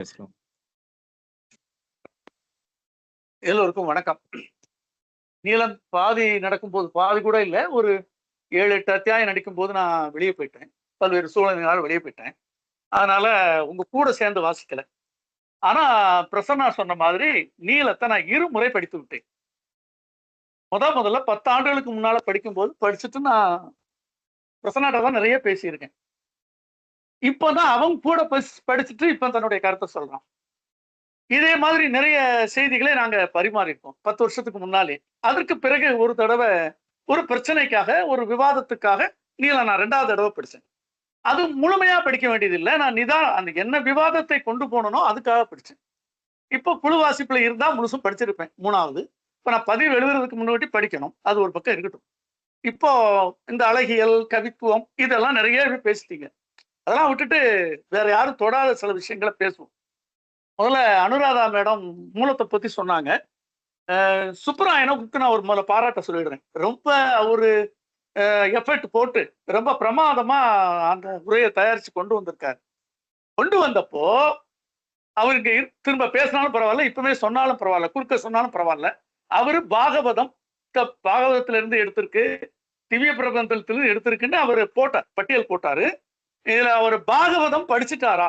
பேசலாம். எல்லோருக்கும் வணக்கம். நீளம் பாதி நடக்கும்போது பாதி கூட இல்லை ஒரு ஏழு எட்டு அத்தியாயம் நடிக்கும் போது நான் வெளியே போயிட்டேன். பல்வேறு சூழ்நிலைகளால் வெளியே போயிட்டேன். அதனால உங்க கூட சேர்ந்து வாசிக்கல. ஆனா பிரசன்னா சொன்ன மாதிரி நீளத்தை நான் இருமுறை படித்து விட்டேன். முத முதல்ல பத்து ஆண்டுகளுக்கு முன்னால படிக்கும்போது படிச்சுட்டு நான் பிரசன்னாட்ட தான் நிறைய பேசியிருக்கேன். இப்பதான் அவன் கூட படிச்சுட்டு இப்ப தன்னுடைய கருத்தை சொல்றான். இதே மாதிரி நிறைய செய்திகளை நாங்க பரிமாறியிருக்கோம். பத்து வருஷத்துக்கு முன்னாலே. அதற்கு பிறகு ஒரு தடவை ஒரு பிரச்சனைக்காக ஒரு விவாதத்துக்காக நீல நான் ரெண்டாவது தடவை படிச்சேன் அது முழுமையா படிக்க வேண்டியதில்லை. நான் நிதா அந்த என்ன விவாதத்தை கொண்டு போனனோ அதுக்காக படிச்சேன் இப்போ குழு வாசிப்புல இருந்தா முழுசும் படிச்சிருப்பேன். மூணாவது. இப்போ நான் பதிவு எழுதுறதுக்கு முன்னாடி படிக்கணும். அது ஒரு பக்கம் இருக்கட்டும். இப்போ இந்த அழகியல் கவித்துவம் இதெல்லாம் நிறைய பேசிட்டீங்க. அதெல்லாம் விட்டுட்டு வேற யாரும் தொடாத சில விஷயங்களை பேசுவோம். முதல்ல அனுராதா மேடம் மூலத்தை பத்தி சொன்னாங்க. அஹ் சுப்பராயனுக்கு நான் ஒரு முதல்ல பாராட்ட சொல்லிடுறேன். ரொம்ப ஒரு எஃபர்ட் போட்டு ரொம்ப பிரமாதமா அந்த உரையை தயாரிச்சு கொண்டு வந்திருக்காரு. கொண்டு வந்தப்போ அவருக்கு திரும்ப பேசினாலும் பரவாயில்ல இப்பவுமே சொன்னாலும் பரவாயில்ல குறுக்க சொன்னாலும் பரவாயில்ல. அவரு பாகவதம் த- எடுத்திருக்கு திவ்ய பிரபந்தத்திலிருந்து எடுத்திருக்குன்னு அவர் போட்டார் பட்டியல் போட்டாரு. இதுல அவர் பாகவதம் படிச்சுட்டாரா?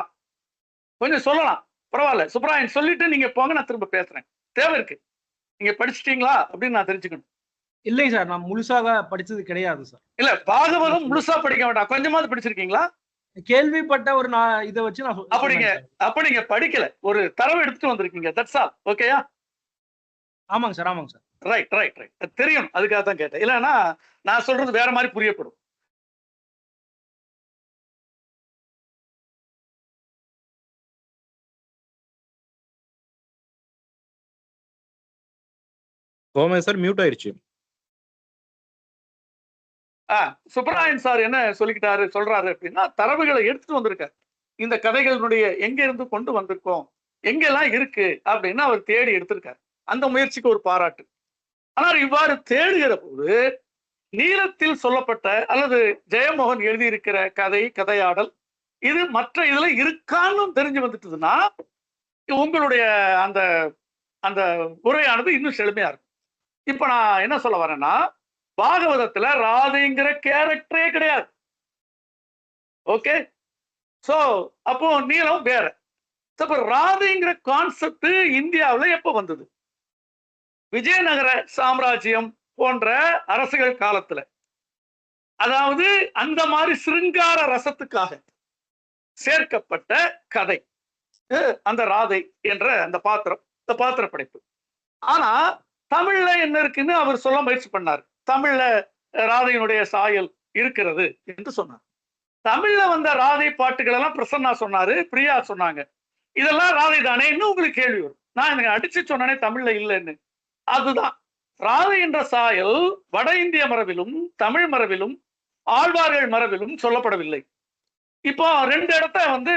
கொஞ்சம் சொல்லலாம். பரவாயில்ல. சுப்ராயன் சொல்லிட்டு நீங்க போங்க நான் திரும்ப பேசுறேன். தேவை இருக்கு. நீங்க படிச்சிட்டீங்களா? அப்படின்னு நான் தெரிஞ்சுக்கணும். இல்லைங்க சார் நான் முழுசாக படிச்சது கிடையாது சார். இல்ல பாகவதம் முழுசா படிக்க வேண்டாம். கொஞ்சமாவது படிச்சிருக்கீங்களா? கேள்விப்பட்ட ஒரு நான் இதை வச்சு நான் அப்படிங்க. அப்ப நீங்க படிக்கல. ஒரு தரவு எடுத்துட்டு வந்திருக்கீங்க. தட்ஸ் ஆல் ஓகேயா ஆமாங்க சார் ஆமாங்க சார். ரைட் ரைட் ரைட் தெரியும். அதுக்காக தான் கேட்டேன். இல்லைன்னா நான் சொல்றது வேற மாதிரி புரியப்படும். கோமதி சார் மியூட் ஆயிருச்சு ஆ சுப்பராயன் சார் என்ன சொல்லிக்கிட்டாரு சொல்றாரு அப்படின்னா தரவுகளை எடுத்துட்டு வந்திருக்காரு. இந்த கதைகளினுடைய எங்க இருந்து கொண்டு வந்திருக்கோம் எங்கெல்லாம் இருக்கு அப்படின்னு அவர் தேடி எடுத்திருக்காரு. அந்த முயற்சிக்கு ஒரு பாராட்டு. ஆனால் இவ்வாறு தேடுகிற போது நீளத்தில் சொல்லப்பட்ட அல்லது ஜெயமோகன் எழுதியிருக்கிற கதை கதையாடல் இது மற்ற இதுல இருக்கான்னு தெரிஞ்சு வந்துட்டுதுன்னா உங்களுடைய அந்த அந்த உரையானது இன்னும் செழுமையா இருக்கும். இப்ப நான் என்ன சொல்ல வரேன்னா பாகவதத்துல ராதைங்கிற கேரக்டரே கிடையாது. ஓகே சோ அப்போ நீளம் வேற. So, அப்ப ராதைங்கிற கான்செப்ட் இந்தியாவுல எப்ப வந்தது? விஜயநகர சாம்ராஜ்யம் போன்ற அரசுகள் காலத்துல. அதாவது அந்த மாதிரி சிருங்கார ரசத்துக்காக சேர்க்கப்பட்ட கதை. அஹ் அந்த ராதை என்ற அந்த பாத்திரம் இந்த பாத்திர படைப்பு ஆனா தமிழ்ல என்ன இருக்குன்னு அவர் சொல்ல முயற்சி பண்ணார். தமிழ்ல ராதையினுடைய சாயல் இருக்கிறது என்று சொன்னார். தமிழ்ல வந்த ராதை பாட்டுகள் எல்லாம் பிரசன்னா சொன்னாரு பிரியா சொன்னாங்க. இதெல்லாம் ராதை தானே இன்னும் உங்களுக்கு கேள்வி வரும். நான் எனக்கு அடிச்சு சொன்னனே தமிழ்ல இல்லைன்னு. அதுதான். ராதை என்ற சாயல் வட இந்திய மரபிலும் தமிழ் மரபிலும் ஆழ்வார்கள் மரபிலும் சொல்லப்படவில்லை. இப்போ ரெண்டு இடத்த வந்து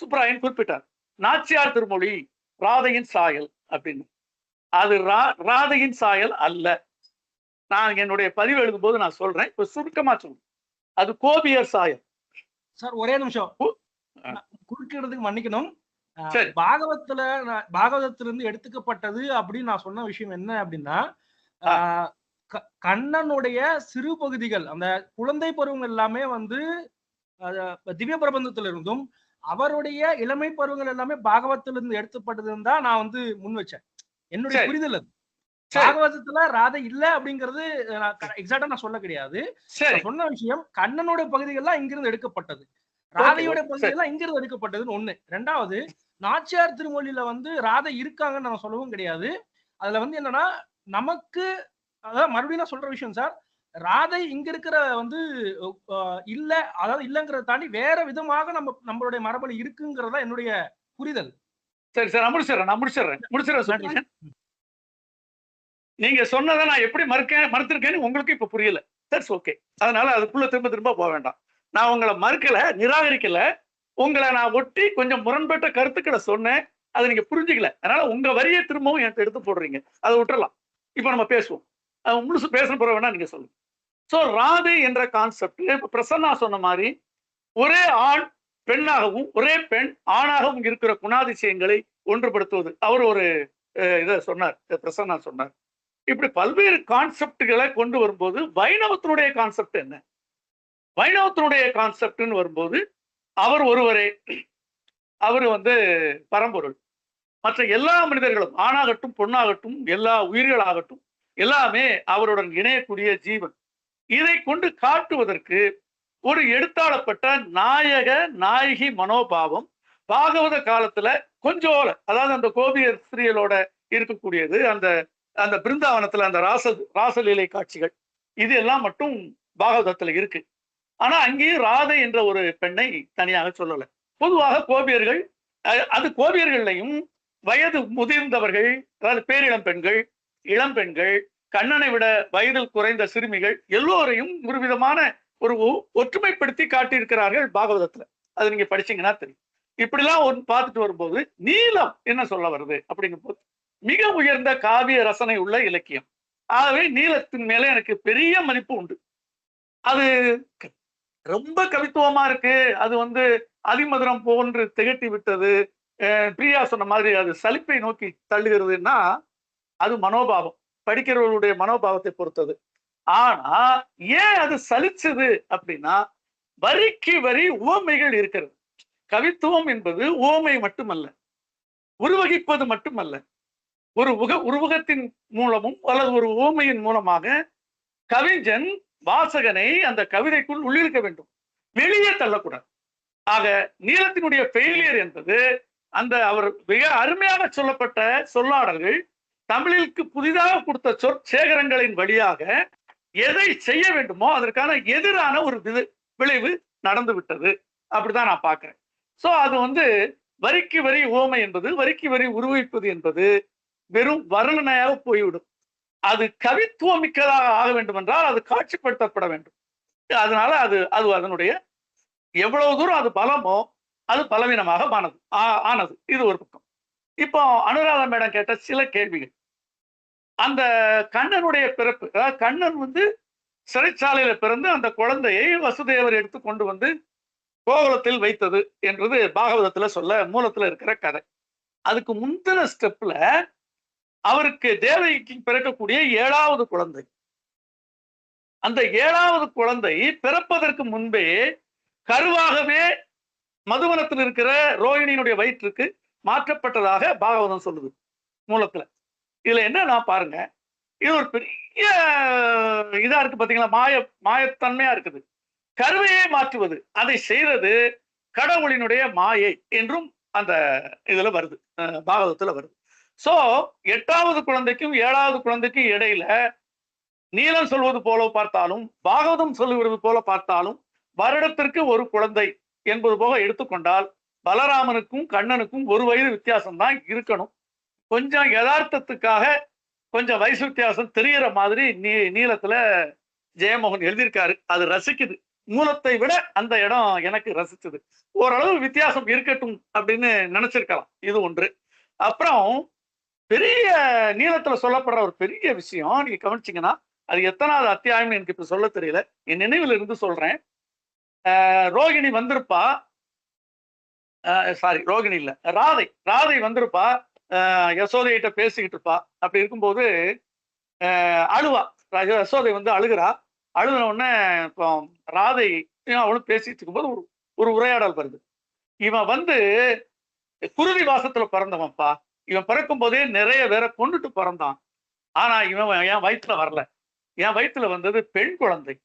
சுப்ராயன் குறிப்பிட்டார். நாச்சியார் திருமொழி ராதையின் சாயல் அப்படின்னு. அது ரா- ராதையின் சாயல் அல்ல. நான் என்னுடைய பதிவு எழுதும்போது நான் சொல்றேன். இப்ப சுருக்கமா சொல்றேன். அது கோபியர் சாயல். சார் ஒரே நிமிஷம். குறுக்கிடுறதுக்கு மன்னிக்கணும். சரி. பாகவத்துல பாகவதத்திலிருந்து எடுத்துக்கப்பட்டது அப்படின்னு நான் சொன்ன விஷயம் என்ன அப்படின்னா கண்ணனுடைய சிறு பகுதிகள் அந்த குழந்தை பருவங்கள் எல்லாமே வந்து திவ்ய பிரபந்தத்திலிருந்தும் அவருடைய இளமை பருவங்கள் எல்லாமே பாகவத்திலிருந்து எடுத்துப்பட்டதுன்னு தான் நான் வந்து முன் வச்சேன். என்னுடைய. புரிதல் அது. பாகவதத்துல ராதை இல்ல அப்படிங்கிறது எக்ஸாக்டா நான் சொல்ல கிடையாது. சொன்ன விஷயம் கண்ணனோட பகுதிகள்லாம் இங்கிருந்து எடுக்கப்பட்டது. ராதையோட பகுதிகள்லாம் இங்கிருந்து எடுக்கப்பட்டதுன்னு ஒண்ணு. ரெண்டாவது நாச்சியார் திருமொழியில வந்து ராதை இருக்காங்கன்னு நான் சொல்லவும் கிடையாது. அதுல வந்து என்னன்னா நமக்கு அதாவது மறுபடியும் நான் சொல்ற விஷயம் சார். ராதை இங்க இருக்கிற வந்து இல்ல அதாவது இல்லங்கிறத தாண்டி வேற விதமாக நம்ம நம்மளுடைய மரபுல இருக்குங்கிறதா என்னுடைய புரிதல். சரி சரி நான் முடிச்சிடுறேன் நான் முடிச்சிடுறேன். நீங்க சொன்னதை நான் எப்படி மறுக்க மறுத்திருக்கேன்னு உங்களுக்கு இப்ப புரியல. தட்ஸ் ஓகே அதனால அதுக்குள்ள திரும்ப திரும்ப போக வேண்டாம். நான் உங்களை மறுக்கல நிராகரிக்கல. உங்களை நான் ஒட்டி கொஞ்சம் முரண்பட்ட கருத்துக்களை சொன்னேன். அதை நீங்க புரிஞ்சுக்கல. அதனால உங்க வரியை திரும்பவும் என்கிட்ட எடுத்து போடுறீங்க. அதை விட்டுறலாம். இப்ப நம்ம பேசுவோம். அது முழுசு பேசுற பிறகு வேணா நீங்க சொல்லுங்க. ஸோ ராதை என்ற கான்செப்ட் இப்ப பிரசன்னா சொன்ன மாதிரி ஒரே ஆண் பெண்ணாகவும் ஒரே பெண் ஆணாகவும் இருக்கிற குணாதிசயங்களை ஒன்றுபடுத்துவது. அவர் ஒரு இதை சொன்னார் பிரசன்னா சொன்னார். இப்படி பல்வேறு கான்செப்டுகளை கொண்டு வரும்போது வைணவத்தினுடைய கான்செப்ட் என்ன? வைணவத்தினுடைய கான்செப்ட்னு வரும்போது அவர் ஒருவரே அவர் வந்து பரம்பொருள். மற்ற எல்லா மனிதர்களும் ஆணாகட்டும் பொண்ணாகட்டும் எல்லா உயிர்களாகட்டும் எல்லாமே அவருடன் இணையக்கூடிய ஜீவன். இதை கொண்டு காட்டுவதற்கு ஒரு எடுத்தாளப்பட்ட நாயக நாயகி மனோபாவம் பாகவத காலத்துல கொஞ்சோல அதாவது அந்த கோபியர் ஸ்திரீகளோட இருக்கக்கூடியது அந்த அந்த பிருந்தாவனத்துல அந்த ராச ராசலீலை காட்சிகள் இது எல்லாம் மட்டும் பாகவதத்துல இருக்கு. ஆனா அங்கேயும் ராதை என்ற ஒரு பெண்ணை தனியாக சொல்லல. பொதுவாக கோபியர்கள் அஹ், அது கோபியர்களையும் வயது முதிர்ந்தவர்கள் அதாவது பேரிளம் பெண்கள் இளம் பெண்கள் கண்ணனை விட வயதில் குறைந்த சிறுமிகள் எல்லோரையும் ஒரு விதமான ஒரு ஒற்றுமைப்படுத்தி காட்டியிருக்கிறார்கள் பாகவதத்துல. அது நீங்க படிச்சீங்கன்னா தெரியும். இப்படிலாம் ஒன்று பார்த்துட்டு வரும்போது நீலம் என்ன சொல்ல வருது அப்படிங்கும் போது மிக உயர்ந்த காவிய ரசனை உள்ள இலக்கியம். ஆகவே நீலத்தின் மேல எனக்கு பெரிய மதிப்பு உண்டு. அது ரொம்ப கவித்துவமா இருக்கு. அது வந்து அதிமதுரம் போன்று திகட்டி விட்டது. அஹ் பிரியா சொன்ன மாதிரி அது சலிப்பை நோக்கி தள்ளுகிறதுன்னா அது மனோபாவம். படிக்கிறவர்களுடைய மனோபாவத்தை பொறுத்தது. ஆனா ஏன் அது சலிச்சது அப்படின்னா வரிக்கு வரி உவமைகள் இருக்கிறது. கவித்துவம் என்பது உவமை மட்டுமல்ல உருவகிப்பது மட்டுமல்ல. ஒரு உக உருவகத்தின் மூலமும் அல்லது ஒரு உவமையின் மூலமாக கவிஞன் வாசகனை அந்த கவிதைக்குள் உள்ளிருக்க வேண்டும். வெளியே தள்ளக்கூடாது. ஆக நீளத்தினுடைய ஃபெயிலியர் என்பது அந்த அவர் மிக அருமையாக சொல்லப்பட்ட சொல்லாடல்கள் தமிழிற்கு புதிதாக கொடுத்த சொற்சேகரங்களின் வழியாக எதை செய்ய வேண்டுமோ அதற்கான எதிரான ஒரு விது- விளைவு நடந்து விட்டது. அப்படிதான் நான் பார்க்கிறேன். சோ அது வந்து வரிக்கு வரி ஓமை என்பது வரிக்கு வரி உருவிப்பது என்பது வெறும் வர்ணனையாக போய்விடும். அது கவித்துவம் மிக்கதாக ஆக வேண்டும் என்றால் அது காட்சிப்படுத்தப்பட வேண்டும். அதனால அது அது அதனுடைய எவ்வளவு தூரம் அது பலமோ அது பலவீனமாக ஆனது ஆ- ஆனது. இது ஒரு பக்கம். இப்போ அனுராதா மேடம் கேட்ட சில கேள்விகள். அந்த கண்ணனுடைய பிறப்பு அதாவது கண்ணன் வந்து சிறைச்சாலையில பிறந்து அந்த குழந்தையை வசுதேவர் எடுத்து கொண்டு வந்து கோகுலத்தில் வைத்தது என்றது பாகவதத்துல சொல்ல மூலத்துல இருக்கிற கதை. அதுக்கு முந்தின ஸ்டெப்ல அவருக்கு தேவகிக்கு பிறக்கக்கூடிய ஏழாவது குழந்தை. அந்த ஏழாவது குழந்தை பிறப்பதற்கு முன்பே கருவாகவே மதுவனத்தில் இருக்கிற ரோஹிணியினுடைய வயிற்றுக்கு மாற்றப்பட்டதாக பாகவதம் சொல்லுது மூலத்துல. இதுல என்ன பாருங்க இது ஒரு பெரிய இதா இருக்கு பாத்தீங்களா? மாய மாயத்தன்மையா இருக்குது. கருவையே மாற்றுவது அதை செய்தது கடவுளினுடைய மாயை என்றும் அந்த இதுல வருது பாகவதத்துல வருது. சோ எட்டாவது குழந்தைக்கும் ஏழாவது குழந்தைக்கும் இடையில நீலம் சொல்வது போல பார்த்தாலும் பாகவதம் சொல்லுவது போல பார்த்தாலும் வருடத்திற்கு ஒரு குழந்தை என்பது போக எடுத்துக்கொண்டால் பலராமனுக்கும் கண்ணனுக்கும் ஒரு வயது வித்தியாசம் தான் இருக்கணும். கொஞ்சம் யதார்த்தத்துக்காக கொஞ்சம் வயசு வித்தியாசம் தெரியற மாதிரி நீ நீளத்துல ஜெயமோகன் எழுதியிருக்காரு. அது ரசிக்குது. மூலத்தை விட அந்த இடம் எனக்கு ரசிச்சது. ஓரளவு வித்தியாசம் இருக்கட்டும் அப்படின்னு நினைச்சிருக்கலாம். இது ஒன்று. அப்புறம் பெரிய நீளத்துல சொல்லப்படுற ஒரு பெரிய விஷயம் நீங்க கவனிச்சீங்கன்னா அது எத்தனாவது அத்தியாயம்னு எனக்கு இப்ப சொல்ல தெரியல. என் நினைவில் இருந்து சொல்றேன். ஆஹ் ரோகிணி வந்திருப்பா. சாரி ரோகிணி இல்ல. ராதை. ராதை வந்திருப்பா. ஆஹ் யசோதைகிட்ட பேசிக்கிட்டு இருப்பா. அப்படி இருக்கும்போது ஆஹ் அழுவா. யசோதை வந்து அழுகிறா. அழுகின உடனே இப்போ ராதை அவளும் பேசிட்டு இருக்கும்போது ஒரு ஒரு உரையாடல் வருது. இவன் வந்து குருதி வாசத்துல பிறந்தவன்ப்பா. இவன் பிறக்கும் போதே நிறைய பேரை கொண்டுட்டு பிறந்தான். ஆனா இவன் என் வயிற்றுல வரல. என் வயிற்றுல வந்தது பெண் குழந்தை.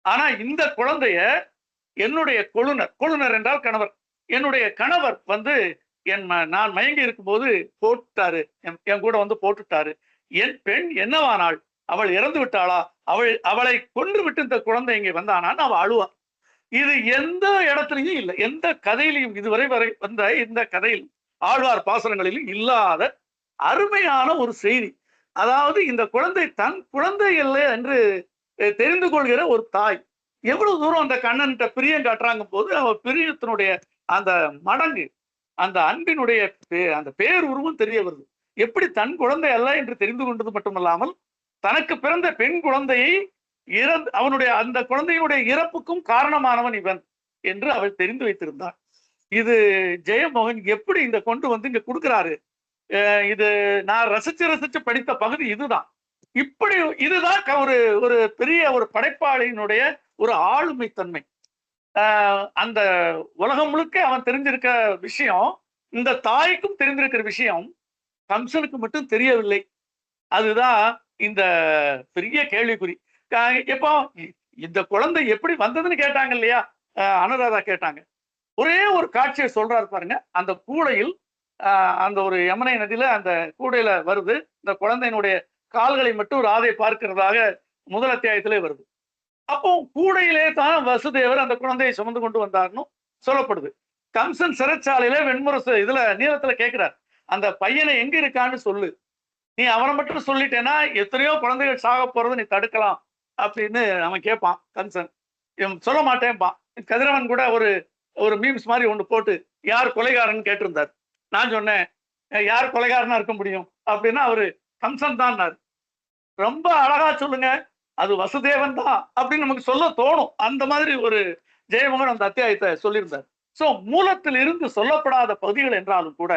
ஆனா இந்த குழந்தைய என்னுடைய கொழுனர் கொழுனர் என்றால் கணவர். என்னுடைய கணவர் வந்து என் ம- நான் மயங்கி இருக்கும்போது போட்டுட்டாரு. என் என் கூட வந்து போட்டுட்டாரு. என் பெண் என்னவானாள்? அவள் இறந்து விட்டாளா? அவள் அவளை கொன்று விட்டு இந்த குழந்தை இங்கே வந்தானான்னு அவள் அழுவா. இது எந்த இடத்துலையும் இல்லை. எந்த கதையிலையும் இதுவரை வரை வந்த இந்த கதையில் ஆழ்வார் பாசனங்களிலும் இல்லாத அருமையான ஒரு செய்தி. அதாவது இந்த குழந்தை தன் குழந்தை இல்லை என்று தெரிந்து கொள்கிற ஒரு தாய். எவ்வளவு தூரம் அந்த கண்ணன்கிட்ட பிரியம் காட்டுறாங்க போது அவ பிரியத்தினுடைய அந்த மடங்கு அந்த அன்பினுடைய பே- அந்த பேருருவம் தெரிய வருது. எப்படி தன் குழந்தை அல்ல என்று தெரிந்து கொண்டது மட்டுமல்லாமல் தனக்கு பிறந்த பெண் குழந்தையை இறந்து அவனுடைய அந்த குழந்தையினுடைய இறப்புக்கும் காரணமானவன் இவன் என்று அவள் தெரிந்து வைத்திருந்தாள். இது ஜெயமோகன் எப்படி இந்த கொண்டு வந்து இங்க கொடுக்குறாரு? அஹ் இது நான் ரசிச்சு ரசிச்சு படித்த பகுதி இதுதான். இப்படி இதுதான் ஒரு ஒரு பெரிய ஒரு படைப்பாளியினுடைய ஒரு ஆளுமை தன்மை அந்த உலகம் முழுக்க அவன் தெரிஞ்சிருக்க விஷயம் இந்த தாய்க்கும் தெரிஞ்சிருக்கிற விஷயம் கம்சனுக்கு மட்டும் தெரியவில்லை. அதுதான் இந்த பெரிய கேள்விக்குறி. எப்போ இப்போ இந்த குழந்தை எப்படி வந்ததுன்னு கேட்டாங்க இல்லையா? அனுராதா கேட்டாங்க. ஒரே ஒரு காட்சியை சொல்றாரு பாருங்க. அந்த கூடையில் ஆஹ் அந்த ஒரு யமுனை நதியில அந்த கூடையில வருது. இந்த குழந்தையினுடைய கால்களை மட்டும் ராதை பார்க்கிறதாக முதல் அத்தியாயத்திலே வருது. அப்போ கூடையிலே தான் வசுதேவர் அந்த குழந்தையை சுமந்து கொண்டு வந்தார்னு சொல்லப்படுது. கம்சன் சிறைச்சாலையில வெண்முரசு இதுல நீளத்துல கேட்கிறார் அந்த பையனை எங்க இருக்கான்னு சொல்லு. நீ அவனை மட்டும் சொல்லிட்டேன்னா எத்தனையோ குழந்தைகள் சாக போறதை நீ தடுக்கலாம் அப்படின்னு அவன் கேட்பான் கம்சன். சொல்ல மாட்டேன்பான். கதிரவன் கூட ஒரு ஒரு மீம்ஸ் மாதிரி ஒன்று போட்டு யார் கொலைகாரன் கேட்டிருந்தார்? நான் சொன்னேன் யார் கொலைகாரனா இருக்க முடியும்? அப்படின்னா அவரு கம்சன் தான் ரொம்ப அழகா சொல்லுங்க. அது வசுதேவன் தான் அப்படின்னு நமக்கு சொல்ல தோணும். அந்த மாதிரி ஒரு ஜெயமோகன் அந்த அத்தியாயத்தை சொல்லியிருந்தார். சோ மூலத்தில் இருந்து சொல்லப்படாத பகுதிகள் என்றாலும் கூட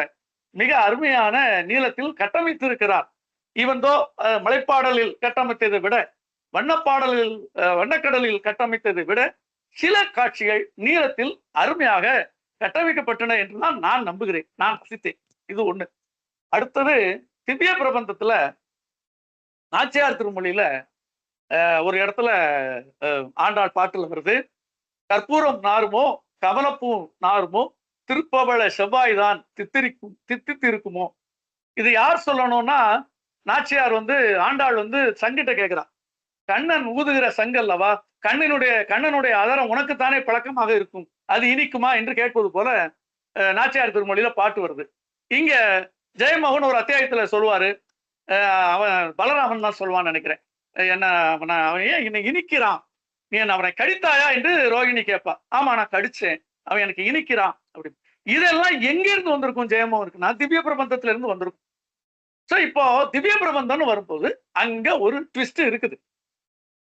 மிக அருமையான நீளத்தில் கட்டமைத்திருக்கிறார். இவந்தோ மலைப்பாடலில் கட்டமைத்ததை விட வண்ணப்பாடலில் அஹ், வண்ணக்கடலில் கட்டமைத்ததை விட சில காட்சிகள் நீளத்தில் அருமையாக கட்டமைக்கப்பட்டன என்றுதான் நான் நம்புகிறேன். நான் ரசித்தேன். இது ஒண்ணு. அடுத்தது திவ்ய பிரபந்தத்துல நாச்சியார் திருமொழியில ஒரு இடத்துல ஆண்டாள் பாட்டுல வருது. கற்பூரம் நாருமோ கமலப்பூ நாருமோ திருப்பவள செவ்வாய் தான் தித்திரிக்கும் தித்தித்து இருக்குமோ. இது யார் சொல்லணும்னா நாச்சியார் வந்து ஆண்டாள் வந்து சங்கிட்ட கேட்கிறா கண்ணன் ஊதுகிற சங்கல்லவா கண்ணனுடைய கண்ணனுடைய அதரம் உனக்குத்தானே பழக்கமாக இருக்கும். அது இனிக்குமா என்று கேட்பது போல அஹ், நாச்சியார் திருமொழியில பாட்டு வருது. இங்க ஜெயமோகன் ஒரு அத்தியாயத்துல சொல்லுவாரு. அவன் பலராமன் தான் சொல்லுவான்னு நினைக்கிறேன். என்ன அவன் ஏன் என்னை இனிக்கிறான்? நீ என்ன அவனை கடித்தாயா என்று ரோகிணி கேட்பா. ஆமா நான் கடிச்சேன். அவன் எனக்கு இனிக்கிறான். அப்படின்னு இதெல்லாம் எங்க இருந்து வந்திருக்கும் ஜெயமோகனுக்கு நான் திவ்ய பிரபந்தத்துல இருந்து வந்திருக்கும். சோ இப்போ திவ்ய பிரபந்தம்னு வரும்போது அங்க ஒரு ட்விஸ்ட் இருக்குது.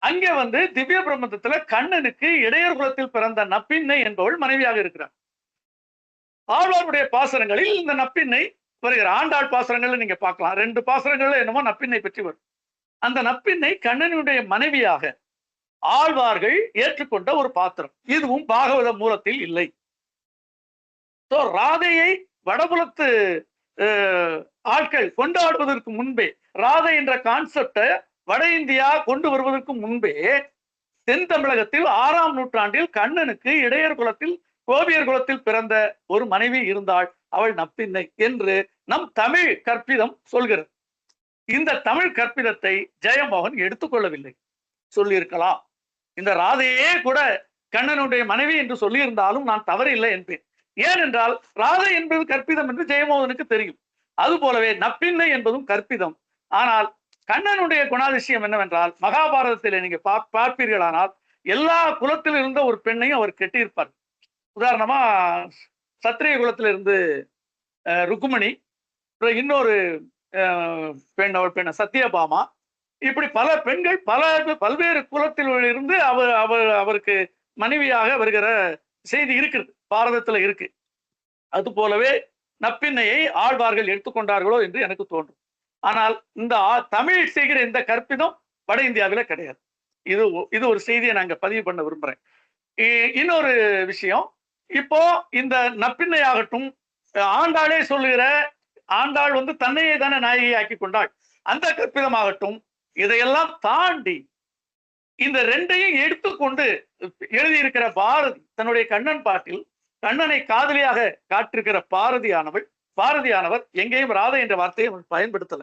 அங்க வந்து திவ்ய பிரபந்தத்துல கண்ணனுக்கு இடையர் குலத்தில் பிறந்த நப்பின்னை என்பவள் மனைவியாக இருக்கிறார். ஆழ்வாருடைய பாசனங்களில் இந்த நப்பின்னை வருகிற ஆண்டாள் பாசனங்கள்ல நீங்க பார்க்கலாம். ரெண்டு பாசனங்கள்ல என்னமோ நப்பின்னை பற்றி வரும். அந்த நப்பின்னை கண்ணனுடைய மனைவியாக ஆழ்வார்கள் ஏற்றுக்கொண்ட ஒரு பாத்திரம். இதுவும் பாகவத மூலத்தில் இல்லை. ராதையை வடபுலத்து ஆட்கள் கொண்டாடுவதற்கு முன்பே ராதை என்ற கான்செப்டை வட இந்தியா கொண்டு வருவதற்கு முன்பே தென் தமிழகத்தில் ஆறாம் நூற்றாண்டில் கண்ணனுக்கு இடையர் குலத்தில் கோபியர் குலத்தில் பிறந்த ஒரு மனைவி இருந்தாள். அவள் நப்பின்னை என்று நம் தமிழ் கற்பிதம் சொல்கிறது. இந்த தமிழ் கற்பிதத்தை ஜெயமோகன் எடுத்துக்கொள்ளவில்லை. சொல்லியிருக்கலாம். இந்த ராதையே கூட கண்ணனுடைய மனைவி என்று சொல்லியிருந்தாலும் நான் தவறில்லை என்பேன். ஏனென்றால் ராதை என்பது கற்பிதம் என்று ஜெயமோகனுக்கு தெரியும். அது போலவே நப்பின்னை என்பதும் கற்பிதம். ஆனால் கண்ணனுடைய குணாதிசயம் என்னவென்றால் மகாபாரதத்தில் நீங்க பா- பார்ப்பீர்களானால் எல்லா குலத்தில் இருந்த ஒரு பெண்ணையும் அவர் கெட்டியிருப்பார். உதாரணமா சத்திரிய குலத்திலிருந்து அஹ், ருக்குமணி இன்னொரு பெண் அவள் பெண் சத்யபாமா. இப்படி பல பெண்கள் பல பல்வேறு குலத்தில் இருந்து அவர் அவர் அவருக்கு மனைவியாக வருகிற செய்தி இருக்குது பாரதத்துல இருக்கு. அது போலவே நப்பின்னையை ஆழ்வார்கள் எடுத்துக்கொண்டார்களோ என்று எனக்கு தோன்றும். ஆனால் இந்த தமிழ் செய்கிற இந்த கற்பிதம் வட இந்தியாவில கிடையாது. இது இது ஒரு செய்தியை நாங்க பதிவு பண்ண விரும்புறேன். இ- இன்னொரு விஷயம் இப்போ இந்த நப்பின்னை ஆகட்டும் ஆண்டாளே சொல்லுகிற ஆண்டாள் வந்து தன்னையே தானே நாயகி ஆக்கி கொண்டாள். அந்த கற்பிதமாகட்டும் இதையெல்லாம் தாண்டி இந்த ரெண்டையும் எடுத்துக்கொண்டு எழுதியிருக்கிற பாரதி தன்னுடைய கண்ணன் பாட்டில் கண்ணனை காதலியாக காட்டிருக்கிற பாரதியானவள் பாரதியானவர் எங்கேயும் ராதை என்ற வார்த்தையை அவர் பயன்படுத்தல.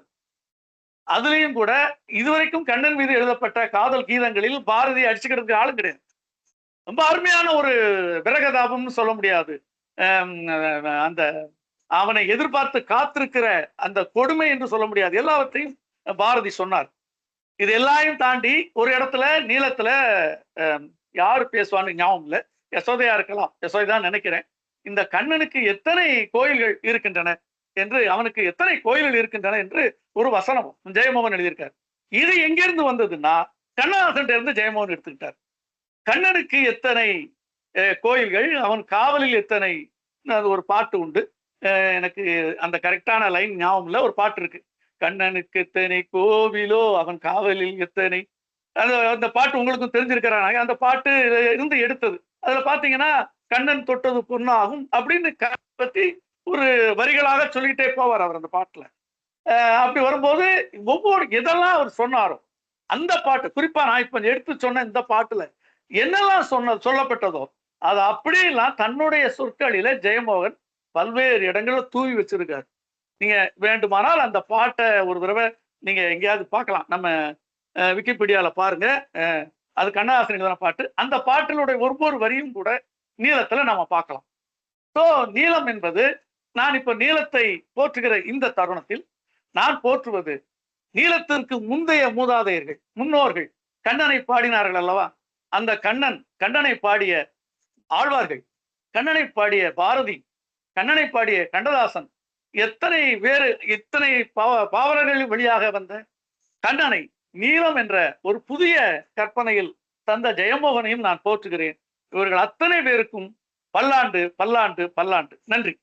அதுலயும் கூட இதுவரைக்கும் கண்ணன் மீது எழுதப்பட்ட காதல் கீதங்களில் பாரதி அடிச்சுக்கிறதுக்கு ஆளும் கிடையாது. ரொம்ப அருமையான ஒரு விரகதாபம்னு சொல்ல முடியாது. அந்த அவனை எதிர்பார்த்து காத்திருக்கிற அந்த கொடுமை என்று சொல்ல முடியாது. எல்லாவற்றையும் பாரதி சொன்னார். இது எல்லாரையும் தாண்டி ஒரு இடத்துல நீளத்துல யாரு பேசுவான்னு ஞாபகம் இல்லை. யசோதையா இருக்கலாம். யசோதைதான் நினைக்கிறேன். இந்த கண்ணனுக்கு எத்தனை கோயில்கள் இருக்கின்றன என்று அவனுக்கு எத்தனை கோயில்கள் இருக்கின்றன என்று ஒரு வசனம் ஜெயமோகன் எழுதியிருக்கார். இது எங்கிருந்து வந்ததுன்னா கண்ணதாசன் இருந்து ஜெயமோகன் எடுத்துக்கிட்டார். கண்ணனுக்கு எத்தனை அஹ், கோயில்கள் அவன் காவலில் எத்தனை ஒரு பாட்டு உண்டு. எனக்கு அந்த கரெக்டான லைன் ஞாபகம் இல்லை. ஒரு பாட்டு இருக்கு. கண்ணனுக்கு எத்தனை கோவிலோ அவன் காவலில் எத்தனை அந்த அந்த பாட்டு உங்களுக்கும் தெரிஞ்சிருக்கிறாங்க அந்த பாட்டு இருந்து எடுத்தது. அதுல பாத்தீங்கன்னா கண்ணன் தொட்டது பொண்ணாகும் அப்படின்னு பத்தி ஒரு வரிகளாக சொல்லிட்டே போவார் அவர் அந்த பாட்டுல. அப்படி வரும்போது ஒவ்வொரு எதெல்லாம் அவர் சொன்னாரோ அந்த பாட்டு குறிப்பா நான் இப்ப எடுத்து சொன்ன இந்த பாட்டுல என்னெல்லாம் சொன்ன சொல்லப்பட்டதோ அது அப்படியெல்லாம் தன்னுடைய சொற்களில ஜெயமோகன் பல்வேறு இடங்கள்ல தூவி வச்சிருக்காரு. நீங்க வேண்டுமானால் அந்த பாட்டை ஒரு தடவை நீங்க எங்கேயாவது பார்க்கலாம். நம்ம அஹ், விக்கிபீடியால பாருங்க. அஹ், அது கண்ணதாசன் எழுதின பாட்டு. அந்த பாட்டினுடைய ஒவ்வொரு வரியும் கூட நீளத்துல நாம பார்க்கலாம். ஸோ நீளம் என்பது நான் இப்ப நீளத்தை போற்றுகிற இந்த தருணத்தில் நான் போற்றுவது நீளத்திற்கு முந்தைய மூதாதையர்கள் முன்னோர்கள் கண்ணனை பாடினார்கள் அல்லவா? அந்த கண்ணன் கண்ணனை பாடிய ஆழ்வார்கள் கண்ணனை பாடிய பாரதி கண்ணனை பாடிய கண்டதாசன் எத்தனை வேறு இத்தனை பாவ- பாவலர்கள் வழியாக வந்த கண்ணனை நீலம் என்ற ஒரு புதிய கற்பனையில் தந்த ஜெயமோகனையும் நான் போற்றுகிறேன். இவர்கள் அத்தனை பேருக்கும் பல்லாண்டு பல்லாண்டு பல்லாண்டு. நன்றி.